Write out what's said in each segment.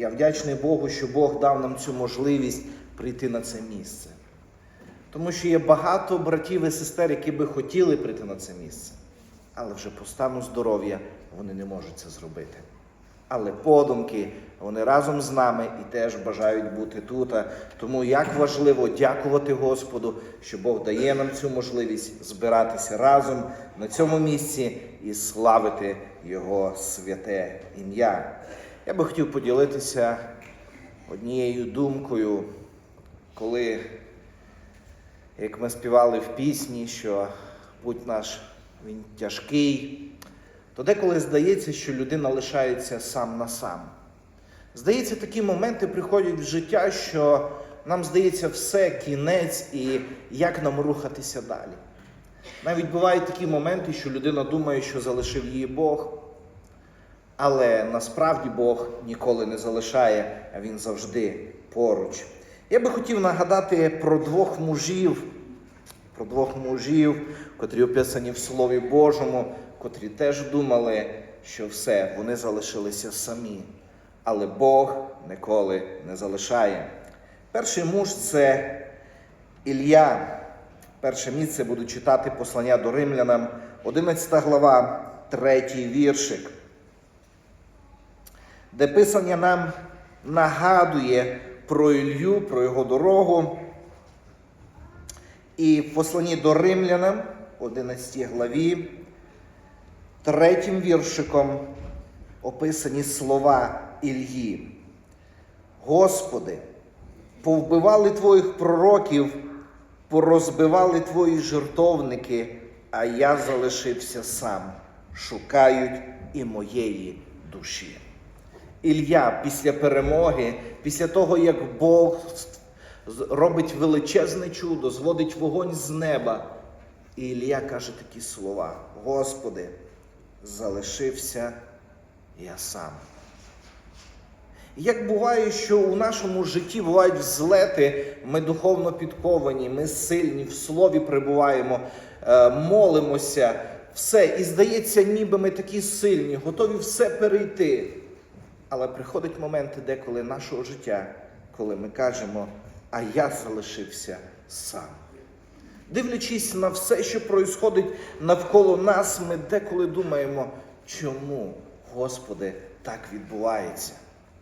Я вдячний Богу, що Бог дав нам цю можливість прийти на це місце. Тому що є багато братів і сестер, які би хотіли прийти на це місце, але вже по стану здоров'я вони не можуть це зробити. Але подумки вони разом з нами і теж бажають бути тут. Тому як важливо дякувати Господу, що Бог дає нам цю можливість збиратися разом на цьому місці і славити Його святе ім'я. Я би хотів поділитися однією думкою, коли, як ми співали в пісні, що будь наш він тяжкий, то деколи здається, що людина лишається сам на сам. Здається, такі моменти приходять в життя, що нам здається все кінець і як нам рухатися далі. Навіть бувають такі моменти, що людина думає, що залишив її Бог, але насправді Бог ніколи не залишає, а Він завжди поруч. Я би хотів нагадати про двох мужів, про двох мужів, котрі описані в Слові Божому, котрі теж думали, що все, вони залишилися самі. Але Бог ніколи не залишає. Перший муж це Ілля. Перше місце буду читати послання до римлянам, 11 глава, 3 віршик, де писання нам нагадує про Ілью, про його дорогу. І в посланні до римлянам, 11 главі, третім віршиком описані слова Ільї. Господи, повбивали твоїх пророків, порозбивали твої жертовники, а я залишився сам, шукають і моєї душі. Ілля після перемоги, після того, як Бог робить величезне чудо, зводить вогонь з неба. І Ілля каже такі слова: Господи, залишився я сам. Як буває, що у нашому житті бувають взлети, ми духовно підковані, ми сильні, в слові перебуваємо, е, молимося, все. І здається, ніби ми такі сильні, готові все перейти. Але приходять моменти деколи нашого життя, коли ми кажемо, а я залишився сам. Дивлячись на все, що происходить навколо нас, ми деколи думаємо, чому, Господи, так відбувається.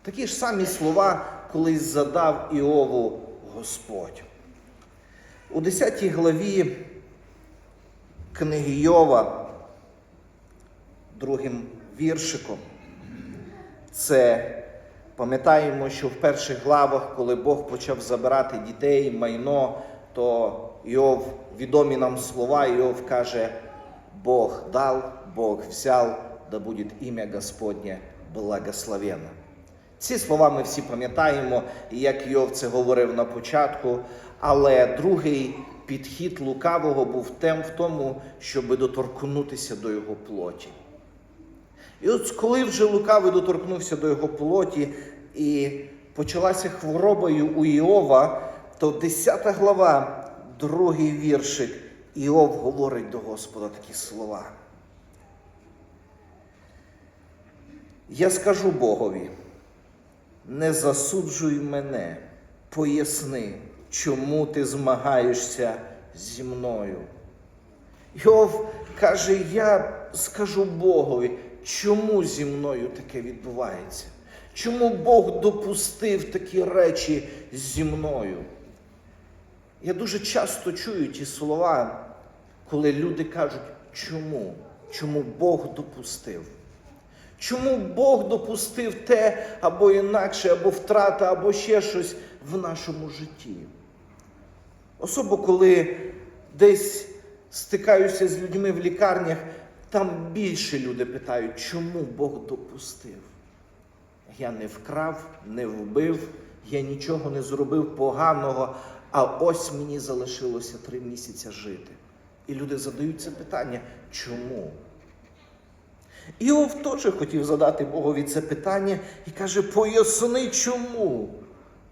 Такі ж самі слова колись задав Іову Господь. У 10 главі книги Йова, другим віршиком, це пам'ятаємо, що в перших главах, коли Бог почав забирати дітей, майно, то Йов, відомі нам слова, Йов каже, Бог дав, Бог взяв, да буде ім'я Господнє благословенно. Ці слова ми всі пам'ятаємо, як Йов це говорив на початку, але другий підхід лукавого був тем в тому, щоб доторкнутися до його плоті. І от коли вже лукавий доторкнувся до його плоті і почалася хворобою у Іова, то 10 глава, другий віршик, Іов говорить до Господа такі слова. Я скажу Богові, не засуджуй мене, поясни, чому ти змагаєшся зі мною. Йов каже, я скажу Богові, чому зі мною таке відбувається? Чому Бог допустив такі речі зі мною? Я дуже часто чую ті слова, коли люди кажуть, чому? Чому Бог допустив? Чому Бог допустив те або інакше, або втрата, або ще щось в нашому житті? Особо коли десь стикаюся з людьми в лікарнях, там більше люди питають, чому Бог допустив? Я не вкрав, не вбив, я нічого не зробив поганого, а ось мені залишилося три місяці жити. І люди задають це питання, чому? Іов теж хотів задати Богові це питання і каже: поясни, чому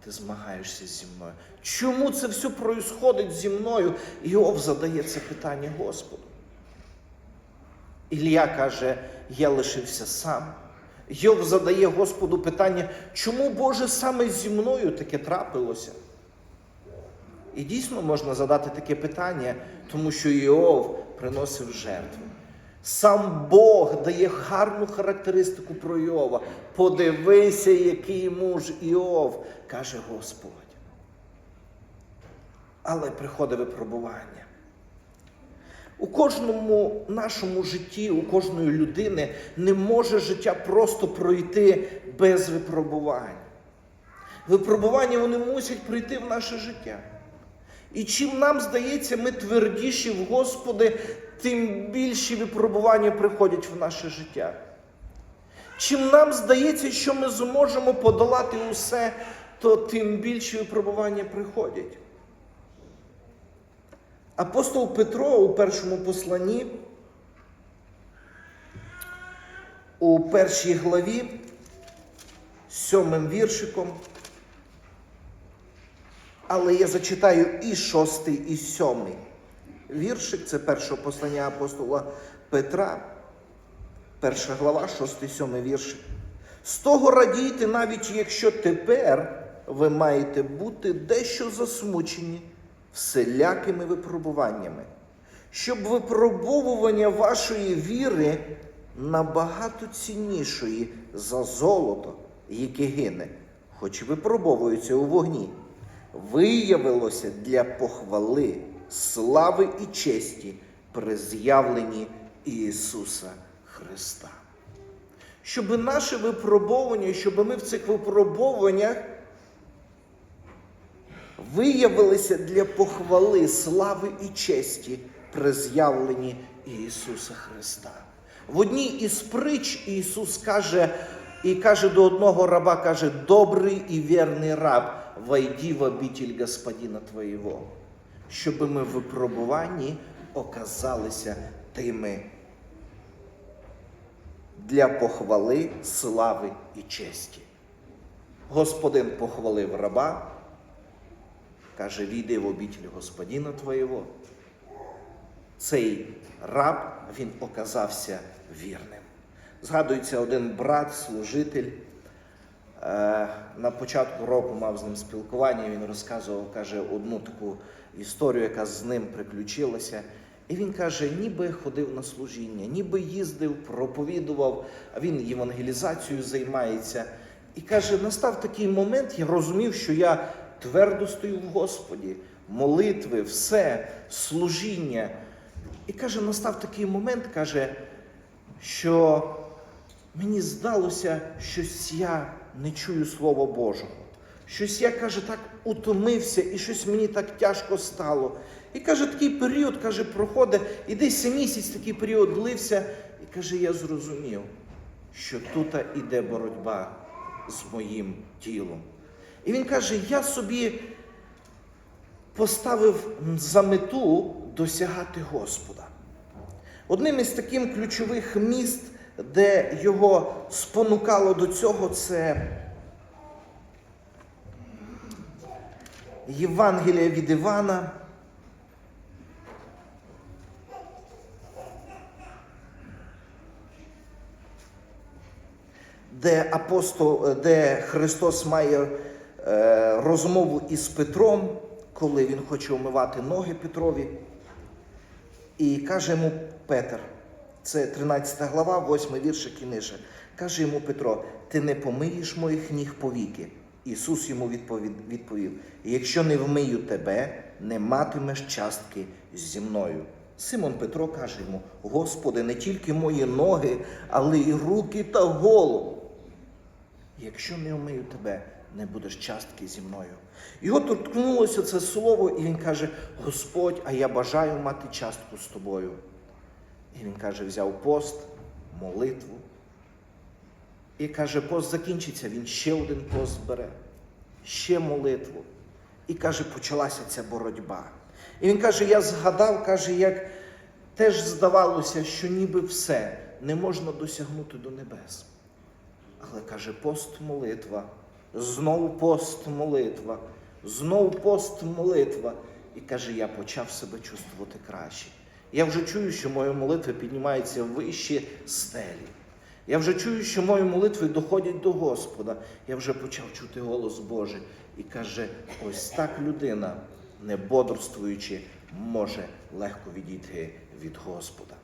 ти змагаєшся зі мною? Чому це все происходить зі мною? Іов задає це питання Господу. Ілля каже: я лишився сам, Йов задає Господу питання, чому Боже саме зі мною таке трапилося? І дійсно можна задати таке питання, тому що Іов приносив жертву. Сам Бог дає гарну характеристику про Іова. Подивися, який муж Іов, каже Господь. Але приходить випробування. У кожному нашому житті, у кожної людини не може життя просто пройти без випробувань. Випробування вони мусять прийти в наше життя. І чим нам здається, ми твердіші в Господи, тим більші випробування приходять в наше життя. Чим нам здається, що ми зможемо подолати усе, то тим більші випробування приходять. Апостол Петро у першому посланні, у першій главі, сьомим віршиком, але я зачитаю і шостий, і сьомий віршик, це першого послання апостола Петра, перша глава, шостий, сьомий віршик. З того радійте, навіть якщо тепер ви маєте бути дещо засмучені вселякими випробуваннями, щоб випробовування вашої віри набагато ціннішої за золото, яке гине, хоч випробовується у вогні, виявилося для похвали, слави і честі при з'явленні Ісуса Христа. Щоб наше випробовування, щоб ми в цих випробуваннях виявилися для похвали, слави і честі при з'явленні Ісуса Христа. В одній із притч Ісус каже, і каже до одного раба, каже, добрий і вірний раб, войди в обитель Господина Твоєго, щоб ми в випробуванні оказалися тими для похвали, слави і честі. Господин похвалив раба, каже, війди в обітель Господина Твоєго. Цей раб він оказався вірним. Згадується один брат, служитель. Е, На початку року мав з ним спілкування. Він розказував, каже, одну таку історію, яка з ним приключилася. І він каже, ніби ходив на служіння, ніби їздив, проповідував, а він євангелізацією займається. І каже, настав такий момент, я розумів, що я твердо стою в Господі, молитви, все, служіння. І каже, настав такий момент, каже, що мені здалося, щось я не чую Слова Божого. Щось я, каже, так утомився, і щось мені так тяжко стало. І каже, такий період, каже, проходить, і десь місяць такий період длився, і каже, я зрозумів, що тут іде боротьба з моїм тілом. І він каже, я собі поставив за мету досягати Господа. Одним із таких ключових міст, де його спонукало до цього, це Євангелія від Івана. Де апостол, де Христос має розмову із Петром, коли він хоче омивати ноги Петрові. І каже йому Петр, це 13 глава, 8 віршик і. Каже йому Петро: ти не помиєш моїх ніг повіки. Ісус йому відповів: якщо не вмию тебе, не матимеш частки зі мною. Симон Петро каже йому: Господи, не тільки мої ноги, але й руки та голову. Якщо не вмию тебе, не будеш частки зі мною. Його торкнулося це слово, і він каже: Господь, а я бажаю мати частку з тобою. І він каже, взяв пост, молитву. І каже, пост закінчиться, він ще один пост бере, ще молитву. І каже, почалася ця боротьба. І він каже: я згадав, каже, як теж здавалося, що ніби все не можна досягнути до небес. Але каже, пост молитва, знову пост молитва, знову пост молитва. І каже, я почав себе чувствувати краще. Я вже чую, що моя молитва піднімається вище стелі. Я вже чую, що мої молитви доходять до Господа. Я вже почав чути голос Божий і каже: ось так людина, не бодрствуючи, може легко відійти від Господа.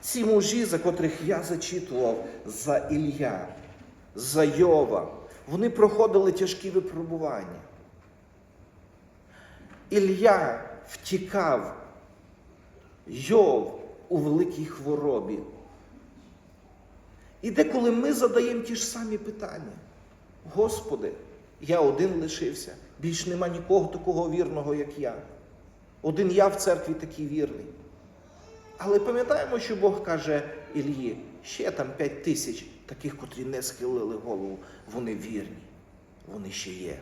Ці мужі, за котрих я зачитував, за Ілля, за Йова, вони проходили тяжкі випробування. Ілля втікав, Йов у великій хворобі. І деколи ми задаємо ті ж самі питання. Господи, я один лишився, більш нема нікого такого вірного, як я. Один я в церкві такий вірний. Але пам'ятаємо, що Бог каже Ільї, ще там п'ять тисяч таких, котрі не схилили голову, вони вірні, вони ще є.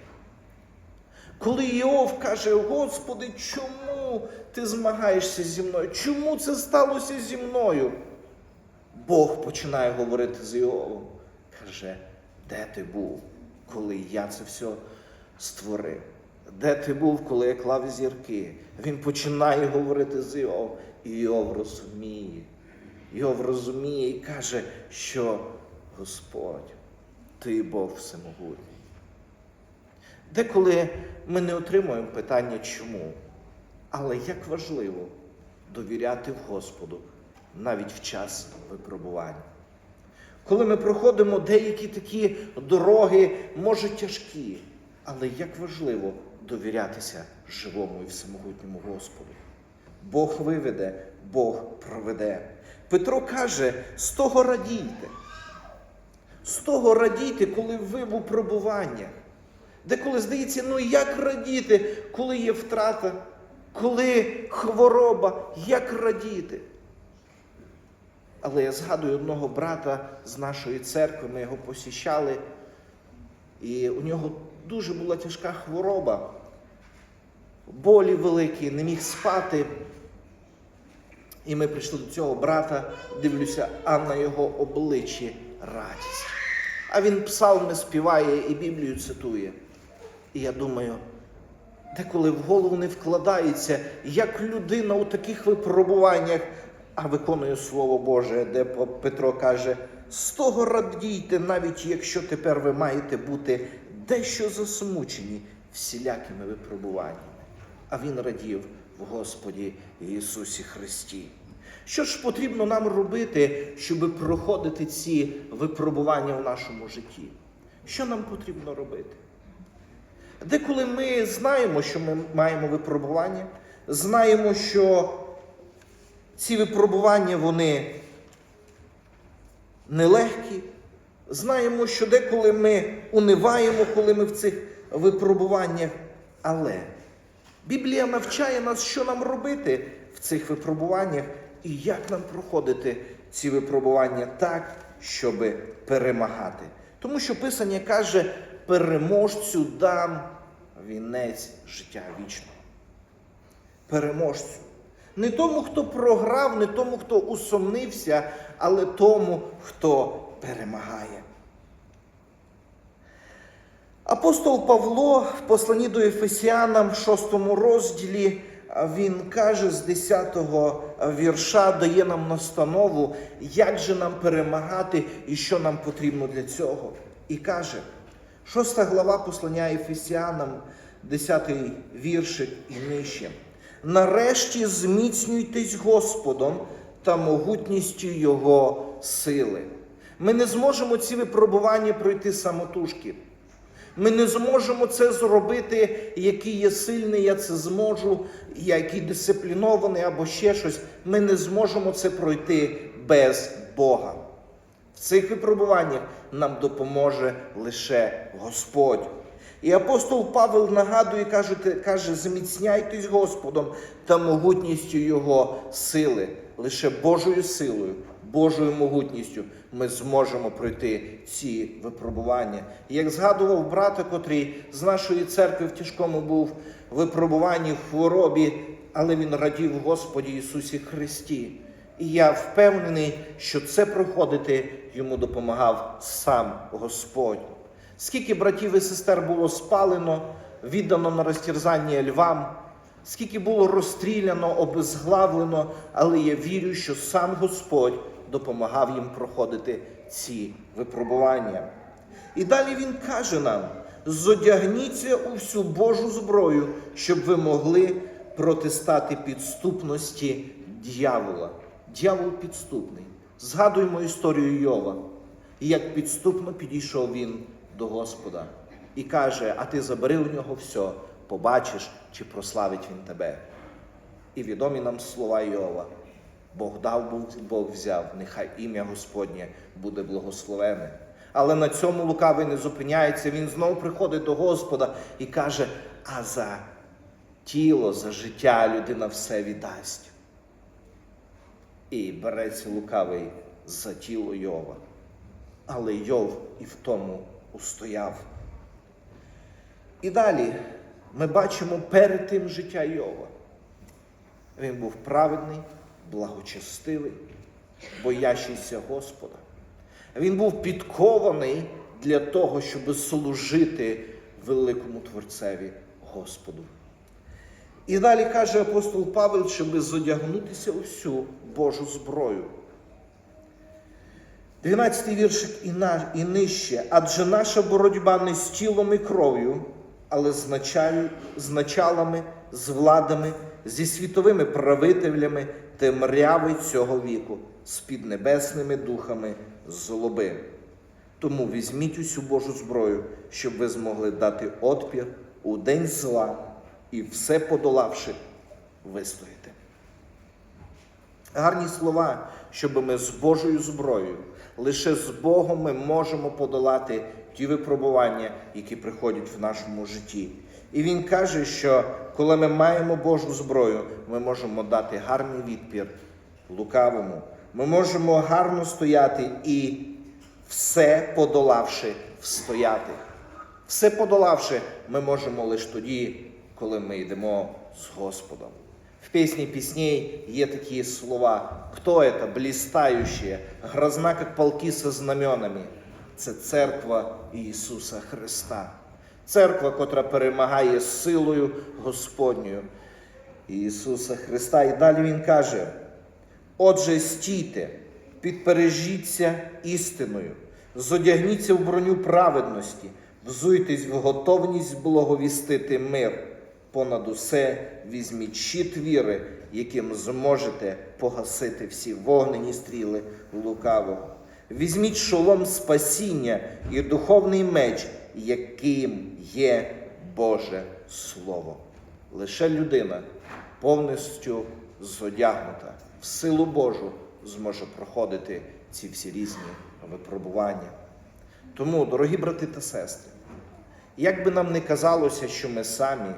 Коли Іов каже, Господи, чому ти змагаєшся зі мною? Чому це сталося зі мною? Бог починає говорити з Іовом. Каже, де ти був, коли я це все створив? Де ти був, коли я клав зірки? Він починає говорити з Іов, і Іов розуміє. Іов розуміє і каже, що Господь, ти Бог всемогутній. Деколи ми не отримуємо питання чому, але як важливо довіряти Господу навіть в час випробувань. Коли ми проходимо деякі такі дороги, може тяжкі, але як важливо довірятися живому і всемогутньому Господу. Бог виведе, Бог проведе. Петро каже: з того радійте. З того радійте, коли ви в випробуваннях. Деколи здається, ну як радіти, коли є втрата, коли хвороба, як радіти? Але я згадую одного брата з нашої церкви, ми його посіщали, і у нього дуже була тяжка хвороба, болі великі, не міг спати. І ми прийшли до цього брата, дивлюся, а на його обличчі радість. А він псалми співає і Біблію цитує. І я думаю, деколи в голову не вкладається, як людина у таких випробуваннях, а виконує Слово Боже, де Петро каже: з того радійте, навіть якщо тепер ви маєте бути дещо засмучені всілякими випробуваннями. А він радів в Господі Ісусі Христі. Що ж потрібно нам робити, щоб проходити ці випробування в нашому житті? Що нам потрібно робити? Деколи ми знаємо, що ми маємо випробування, знаємо, що ці випробування вони нелегкі, знаємо, що деколи ми униваємо, коли ми в цих випробуваннях, але Біблія навчає нас, що нам робити в цих випробуваннях і як нам проходити ці випробування так, щоб перемагати. Тому що Писання каже, переможцю дам вінець життя вічного. Переможцю. Не тому, хто програв, не тому, хто усомнився, але тому, хто перемагає. Апостол Павло в посланні до Ефесіанам в 6 розділі він каже з 10-го вірша, дає нам настанову, як же нам перемагати і що нам потрібно для цього. І каже, 6 глава послання Ефесіанам, 10 віршик і нижче. Нарешті зміцнюйтесь Господом та могутністю Його сили. Ми не зможемо ці випробування пройти самотужки. Ми не зможемо це зробити, який є сильний, я це зможу, який дисциплінований або ще щось. Ми не зможемо це пройти без Бога. В цих випробуваннях нам допоможе лише Господь. І апостол Павел нагадує, каже, каже, зміцняйтесь Господом та могутністю Його сили. Лише Божою силою, Божою могутністю ми зможемо пройти ці випробування. Як згадував брата, котрий з нашої церкви в тяжкому був випробуванні в хворобі, але він радів Господі Ісусі Христі. І я впевнений, що це проходити йому допомагав сам Господь. Скільки братів і сестер було спалено, віддано на розтерзання львам, скільки було розстріляно, обезглавлено, але я вірю, що сам Господь допомагав їм проходити ці випробування. І далі він каже нам: зодягніться у всю Божу зброю, щоб ви могли протистати підступності дьявола. Дьявол підступний. Згадуємо історію Йова, і як підступно підійшов він до Господа і каже: А ти забери у нього все, побачиш, чи прославить він тебе. І відомі нам слова Йова. Бог дав, Бог- взяв, нехай ім'я Господнє буде благословене. Але на цьому лукавий не зупиняється. Він знову приходить до Господа і каже: а за тіло, за життя людина все віддасть. І береться лукавий за тіло Йова. Але Йов і в тому устояв. І далі ми бачимо перед тим життя Йова. Він був праведний, благочестивий, боящийся Господа. Він був підкований для того, щоб служити великому Творцеві Господу. І далі каже апостол Павел, щоб зодягнутися у всю Божу зброю. 12 віршик і, на, і нижче. Адже наша боротьба не з тілом і кров'ю, але з началами, з владами, зі світовими правителями темряви цього віку, з піднебесними духами злоби. Тому візьміть усю Божу зброю, щоб ви змогли дати отпір у день зла і все подолавши, вистояти. Гарні слова, щоб ми з Божою зброєю, лише з Богом ми можемо подолати ті випробування, які приходять в нашому житті. І він каже, що коли ми маємо Божу зброю, ми можемо дати гарний відпір лукавому. Ми можемо гарно стояти і все подолавши, встояти. Все подолавши, ми можемо лише тоді, коли ми йдемо з Господом. В песне песней є такі слова. Хто это? Блистающие, грозна, как полки со знаменами. Це церква Ісуса Христа. Церква, котра перемагає силою Господньою Ісуса Христа. І далі Він каже: Отже, стійте, підпережіться істиною, зодягніться в броню праведності, взуйтесь в готовність благовістити мир. Понад усе візьміть щит віри, яким зможете погасити всі вогнені стріли лукавого. Візьміть шолом спасіння і духовний меч, яким є Боже Слово. Лише людина повністю зодягнута в силу Божу зможе проходити ці всі різні випробування. Тому, дорогі брати та сестри, як би нам не казалося, що ми самі,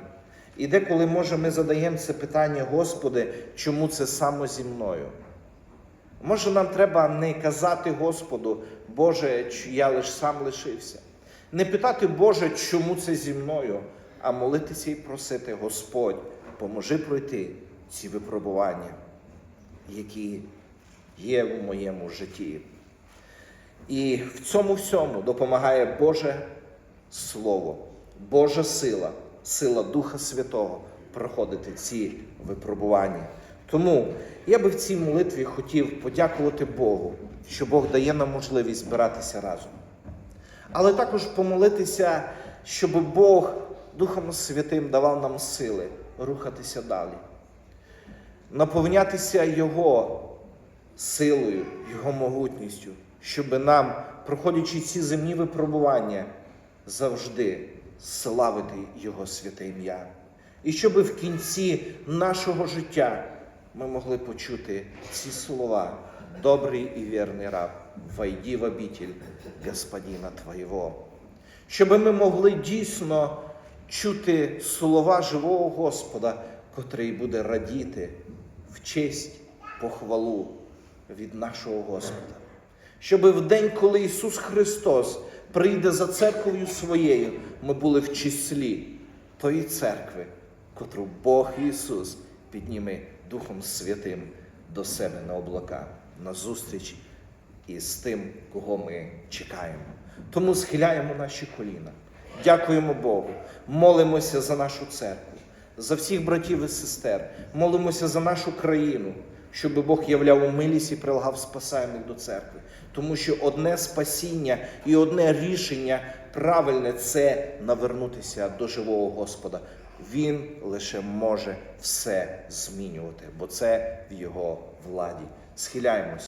і деколи, може, ми задаємо це питання, Господи, чому це саме зі мною? Може, нам треба не казати Господу, Боже, я лиш сам лишився. Не питати, Боже, чому це зі мною, а молитися і просити, Господь, поможи пройти ці випробування, які є в моєму житті. І в цьому всьому допомагає Боже Слово, Божа сила, сила Духа Святого проходити ці випробування. Тому я би в цій молитві хотів подякувати Богу, що Бог дає нам можливість збиратися разом. Але також помолитися, щоб Бог Духом Святим давав нам сили рухатися далі, наповнятися Його силою, Його могутністю, щоб нам, проходячи ці земні випробування, завжди славити Його святе ім'я. І щоб в кінці нашого життя ми могли почути ці слова. Добрий і вірний раб, войди в обитель Господина Твоєго. Щоб ми могли дійсно чути слова живого Господа, котрий буде радіти в честь, похвалу від нашого Господа. Щоб в день, коли Ісус Христос прийде за церквою своєю, ми були в числі тої церкви, котру Бог Ісус підніме Духом Святим до себе на облака, на зустріч із тим, кого ми чекаємо. Тому схиляємо наші коліна, дякуємо Богу, молимося за нашу церкву, за всіх братів і сестер, молимося за нашу країну, щоб Бог являв милість і прилагав спасаємих до церкви. Тому що одне спасіння і одне рішення правильне це навернутися до живого Господа. Він лише може все змінювати, бо це в його владі. Схиляємось.